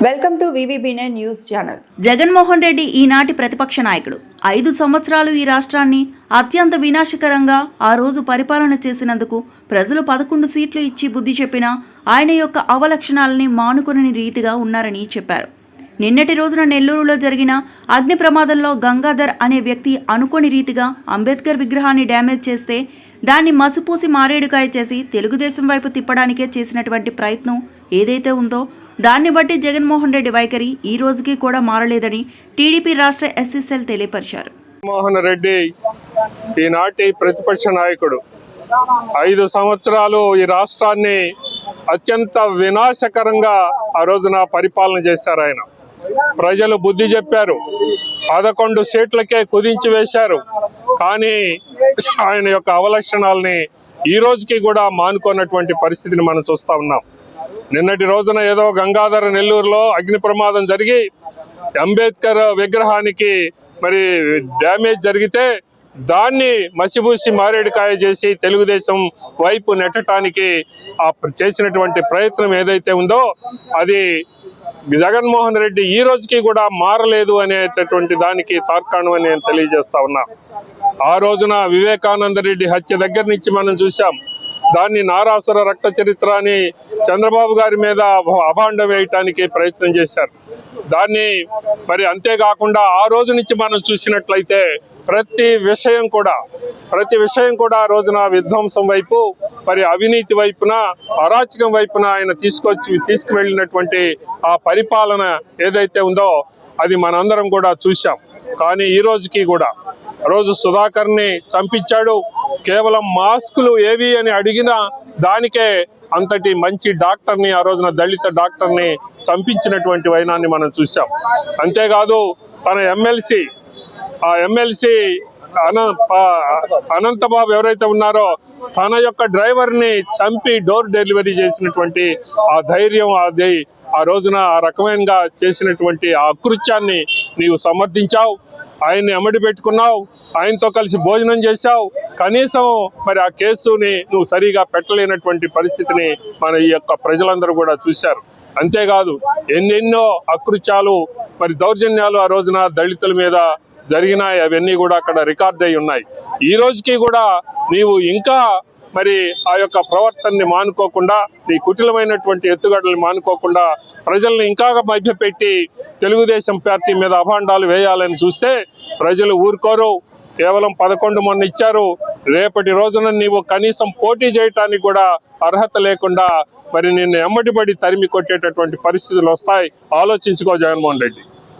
Welcome to వివిబినే news channel Jaganmohan Reddy ఈనాటి ప్రతిపక్ష నాయకుడు. ఐదు సంవత్సరాలు ఈ రాష్ట్రాన్ని అత్యంత వినాశకరంగా ఆ రోజు పరిపాలన చేసినందుకు ప్రజలు పదకొండు సీట్లు ఇచ్చి బుద్ధి చెప్పినా ఆయన యొక్క అవలక్షణాలని మానుకొనని రీతిగా ఉన్నారని చెప్పారు. నిన్నటి రోజున నెల్లూరులో జరిగిన అగ్ని ప్రమాదంలో గంగాధర్ అనే వ్యక్తి అనుకోని రీతిగా అంబేద్కర్ విగ్రహాన్ని డ్యామేజ్ చేస్తే దాన్ని మసిపూసి మారేడుకాయ చేసి తెలుగుదేశం వైపు తిప్పడానికే చేసినటువంటి ప్రయత్నం ఏదైతే ఉందో దాన్ని బట్టి జగన్మోహన్ రెడ్డి వైఖరి ఈ రోజుకి కూడా మారలేదని టీడీపీ రాష్ట్ర ఎస్ఎస్ఎల్ తెలియపరిచారు. మోహన్ రెడ్డి ఈనాటి ప్రతిపక్ష నాయకుడు. ఐదు సంవత్సరాలు ఈ రాష్ట్రాన్ని అత్యంత వినాశకరంగా ఆ రోజున పరిపాలన చేశారు ఆయన. ప్రజలు బుద్ధి చెప్పారు. పదకొండు సీట్లకే కుదించి వేశారు. కానీ ఆయన యొక్క అవలక్షణాలని ఈ రోజుకి కూడా మానుకున్నటువంటి పరిస్థితిని మనం చూస్తా ఉన్నాం. నిన్నటి రోజున ఏదో గంగాధర నెల్లూరులో అగ్ని ప్రమాదం జరిగి అంబేద్కర్ విగ్రహానికి మరి డ్యామేజ్ జరిగితే దాన్ని మసిబూసి మారేడుకాయ చేసి తెలుగుదేశం వైపు నెట్టడానికి ఆ చేసినటువంటి ప్రయత్నం ఏదైతే ఉందో అది జగన్మోహన్ రెడ్డి ఈ రోజుకి కూడా మారలేదు అనేటటువంటి దానికి తార్కాణం అని నేను తెలియజేస్తా ఉన్నా. ఆ రోజున వివేకానంద రెడ్డి హత్య దగ్గర నుంచి మనం చూసాం దాన్ని నారాసుర రక్త చరిత్ర అని చంద్రబాబు గారి మీద అభాండం వేయటానికి ప్రయత్నం చేశారు. దాన్ని మరి అంతేకాకుండా ఆ రోజు నుంచి మనం చూసినట్లయితే ప్రతి విషయం కూడా ప్రతి విషయం కూడా ఆ రోజున విధ్వంసం వైపు మరి అవినీతి వైపున అరాచకం వైపున ఆయన తీసుకొచ్చి తీసుకువెళ్ళినటువంటి ఆ పరిపాలన ఏదైతే ఉందో అది మనందరం కూడా చూశాం. కానీ ఈ రోజుకి కూడా రోజు సుధాకర్ని చంపించాడు కేవలం మాస్కులు ఏవి అని అడిగినా దానికే అంతటి మంచి డాక్టర్ని ఆ రోజున దళిత డాక్టర్ని చంపించినటువంటి వైనాన్ని మనం చూసాం అంతేకాదు తన ఎమ్మెల్సీ ఆ ఎమ్మెల్సీ అన అనంతబాబు ఎవరైతే ఉన్నారో తన యొక్క డ్రైవర్ని చంపి డోర్ డెలివరీ చేసినటువంటి ఆ ధైర్యం అది ఆ రోజున ఆ రకమైనగా చేసినటువంటి ఆ అకృత్యాన్ని నీవు సమర్థించావు. ఆయన్ని అమ్మడి పెట్టుకున్నావు ఆయనతో కలిసి భోజనం చేశావు. కనీసం మరి ఆ కేసుని నువ్వు సరిగా పెట్టలేనటువంటి పరిస్థితిని మన ఈ యొక్క ప్రజలందరూ కూడా చూశారు. అంతేకాదు ఎన్నెన్నో అకృత్యాలు మరి దౌర్జన్యాలు ఆ రోజున దళితుల మీద జరిగినాయి. అవన్నీ కూడా అక్కడ రికార్డ్ అయి ఉన్నాయి. ఈ రోజుకి కూడా నీవు ఇంకా మరి ఆ యొక్క ప్రవర్తనని మానుకోకుండా ఈ కుటిలమైనటువంటి ఎత్తుగడలు మానుకోకుండా ప్రజల్ని ఇంకా మభ్యపెట్టి తెలుగుదేశం పార్టీ మీద అభాండాలు వేయాలని చూస్తే ప్రజలు ఊరుకోరు. కేవలం పదకొండు మొన్న ఇచ్చారు. రేపటి రోజున నీవు కనీసం పోటీ చేయటానికి కూడా అర్హత లేకుండా మరి నిన్ను ఎమ్మటిబడి తరిమి కొట్టేటటువంటి పరిస్థితులు వస్తాయి. ఆలోచించుకో జగన్మోహన్ రెడ్డి.